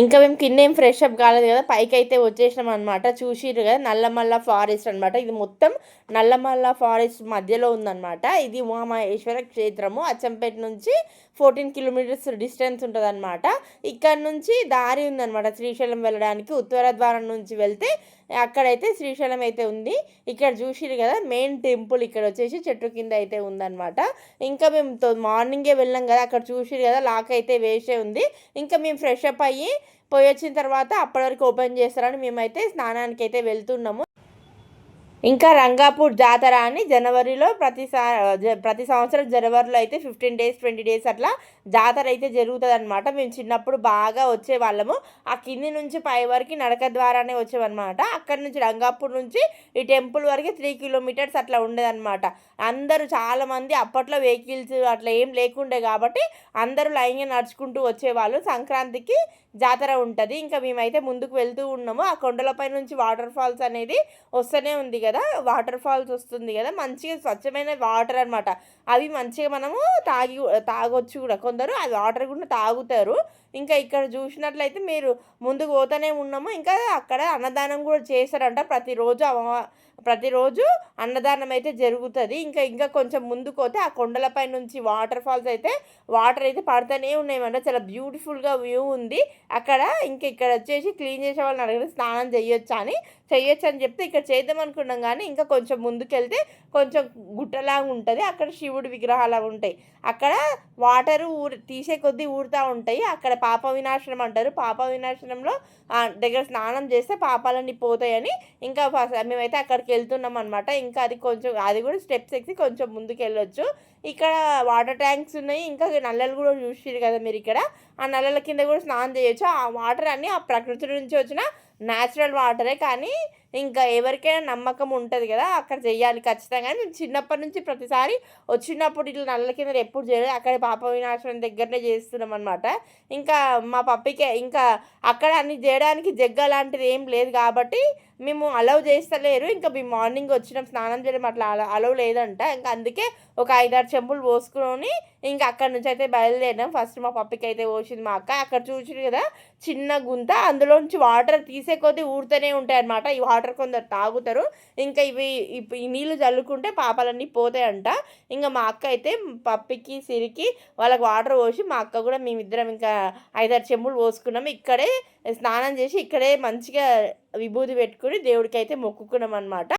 ఇంకా మేము కింద ఏం ఫ్రెష్ అప్ కాలేదు కదా పైకి అయితే వచ్చేసినాం అనమాట చూసిర్రు కదా నల్లమల్ల ఫారెస్ట్ అనమాట ఇది మొత్తం నల్లమల్ల ఫారెస్ట్ మధ్యలో ఉందన్నమాట. ఇది ఉమామహేశ్వర క్షేత్రము. అచ్చంపేట నుంచి ఫోర్టీన్ కిలోమీటర్స్ డిస్టెన్స్ ఉంటుంది అనమాట ఇక్కడ నుంచి దారి ఉందన్నమాట శ్రీశైలం వెళ్ళడానికి. ఉత్తర ద్వారం నుంచి వెళ్తే అక్కడైతే శ్రీశైలం అయితే ఉంది. ఇక్కడ చూసిరు కదా మెయిన్ టెంపుల్ ఇక్కడ వచ్చేసి చెట్టు కింద అయితే ఉందన్నమాట. ఇంకా మేము మార్నింగే వెళ్ళాం కదా అక్కడ చూసిరు కదా లాక్ అయితే వేసే ఉంది. ఇంకా మేము ఫ్రెష్ అప్ అయ్యి పోయి వచ్చిన తర్వాత అప్పటి వరకు ఓపెన్ చేస్తారని మేమైతే స్నానానికి అయితే వెళ్తున్నాము. ఇంకా రంగాపూర్ జాతర అని జనవరిలో ప్రతి ప్రతి సంవత్సరం జనవరిలో అయితే ఫిఫ్టీన్ డేస్ ట్వంటీ డేస్ అట్లా జాతర అయితే జరుగుతుంది అనమాట మేము చిన్నప్పుడు బాగా వచ్చేవాళ్ళము. ఆ కింది నుంచి పై వరకు నడక ద్వారానే వచ్చేవన్నమాట. అక్కడి నుంచి రంగాపూర్ నుంచి ఈ టెంపుల్ వరకు త్రీ కిలోమీటర్స్ అట్లా ఉండేదన్నమాట. అందరూ చాలామంది అప్పట్లో వెహికల్స్ అట్లా ఏం లేకుండే కాబట్టి అందరూ లైన్గా నడుచుకుంటూ వచ్చేవాళ్ళు. సంక్రాంతికి జాతర ఉంటుంది. ఇంకా మేమైతే ముందుకు వెళ్తూ ఉన్నాము. ఆ కొండలపై నుంచి వాటర్ ఫాల్స్ అనేది వస్తూనే ఉంది కదా. వాటర్ ఫాల్స్ వస్తుంది కదా? మంచిగా స్వచ్ఛమైన వాటర్ అనమాట అవి మంచిగా మనము తాగి తాగొచ్చు కూడా. కొందరు ఆ వాటర్ కూడా తాగుతారు. ఇంకా ఇక్కడ చూసినట్లయితే మీరు ముందుకు పోతూనే ఉన్నాము. ఇంకా అక్కడ అన్నదానం కూడా చేస్తారంట ప్రతిరోజు ప్రతిరోజు అన్నదానం అయితే జరుగుతుంది. ఇంకా ఇంకా కొంచెం ముందుకు పోతే ఆ కొండలపై నుంచి వాటర్ ఫాల్స్ అయితే వాటర్ అయితే పడుతూనే ఉన్నాయన్నమాట. చాలా బ్యూటిఫుల్గా వ్యూ ఉంది. అక్కడ ఇంకా ఇక్కడ వచ్చేసి క్లీన్ చేసే వాళ్ళని అడిగిన స్నానం చేయొచ్చా అని చేయొచ్చు అని చెప్తే ఇక్కడ చేద్దాం అనుకున్నాం కానీ ఇంకా కొంచెం ముందుకెళ్తే కొంచెం గుట్టలాగా ఉంటుంది. అక్కడ శివుడి విగ్రహాలు ఉంటాయి. అక్కడ వాటర్ ఊరి తీసే కొద్దీ ఊరుతూ ఉంటాయి. అక్కడ పాప వినాశనం అంటారు. పాప వినాశనంలో దగ్గర స్నానం చేస్తే పాపాలన్నీ పోతాయని ఇంకా మేమైతే అక్కడికి వెళ్తున్నాం అనమాట ఇంకా అది కొంచెం అది కూడా స్టెప్స్ ఎక్కి కొంచెం ముందుకు వెళ్ళొచ్చు ఇక్కడ వాటర్ ట్యాంక్స్ ఉన్నాయి. ఇంకా నల్లలు కూడా చూసిరు కదా మీరు ఇక్కడ. ఆ నల్లల కింద కూడా స్నానం చేయొచ్చు. ఆ వాటర్ అన్నీ ఆ ప్రకృతి నుంచి వచ్చిన న్యాచురల్ వాటరే కానీ ఇంకా ఎవరికైనా నమ్మకం ఉంటుంది కదా అక్కడ చేయాలి ఖచ్చితంగా. మేము చిన్నప్పటి నుంచి ప్రతిసారి వచ్చినప్పుడు ఇట్లా నల్ల కింద ఎప్పుడు చేయలేదు. అక్కడ పాప వినాశనం దగ్గరనే చేస్తున్నాం అనమాట ఇంకా మా పప్పికే ఇంకా అక్కడ అన్ని చేయడానికి జగ్గ లాంటిది ఏం లేదు కాబట్టి మేము అలౌ చేస్తలేరు. ఇంకా మేము మార్నింగ్ వచ్చినాం స్నానం చేయడం అట్లా అలౌ లేదంట. ఇంకా అందుకే ఒక ఐదారు చెంపులు పోసుకొని ఇంకా అక్కడ నుంచి అయితే బయలుదేరినాం. ఫస్ట్ మా పప్పికి అయితే పోసింది మా అక్క. అక్కడ చూసి కదా చిన్న గుంత అందులోంచి వాటర్ తీసి కొద్దీ ఊరుతూనే ఉంటాయి అనమాట ఈ వాటర్ కొందరు తాగుతారు. ఇంకా ఇవి ఈ నీళ్ళు చల్లుకుంటే పాపాలన్నీ పోతాయంట. ఇంకా మా అక్క అయితే పప్పికి సిరికి వాళ్ళకి వాటర్ పోసి మా అక్క కూడా మేమిద్దరం ఇంకా ఐదారు చెంబులు పోసుకున్నాం. ఇక్కడే స్నానం చేసి ఇక్కడే మంచిగా విభూతి పెట్టుకుని దేవుడికి అయితే మొక్కుకున్నాం అనమాట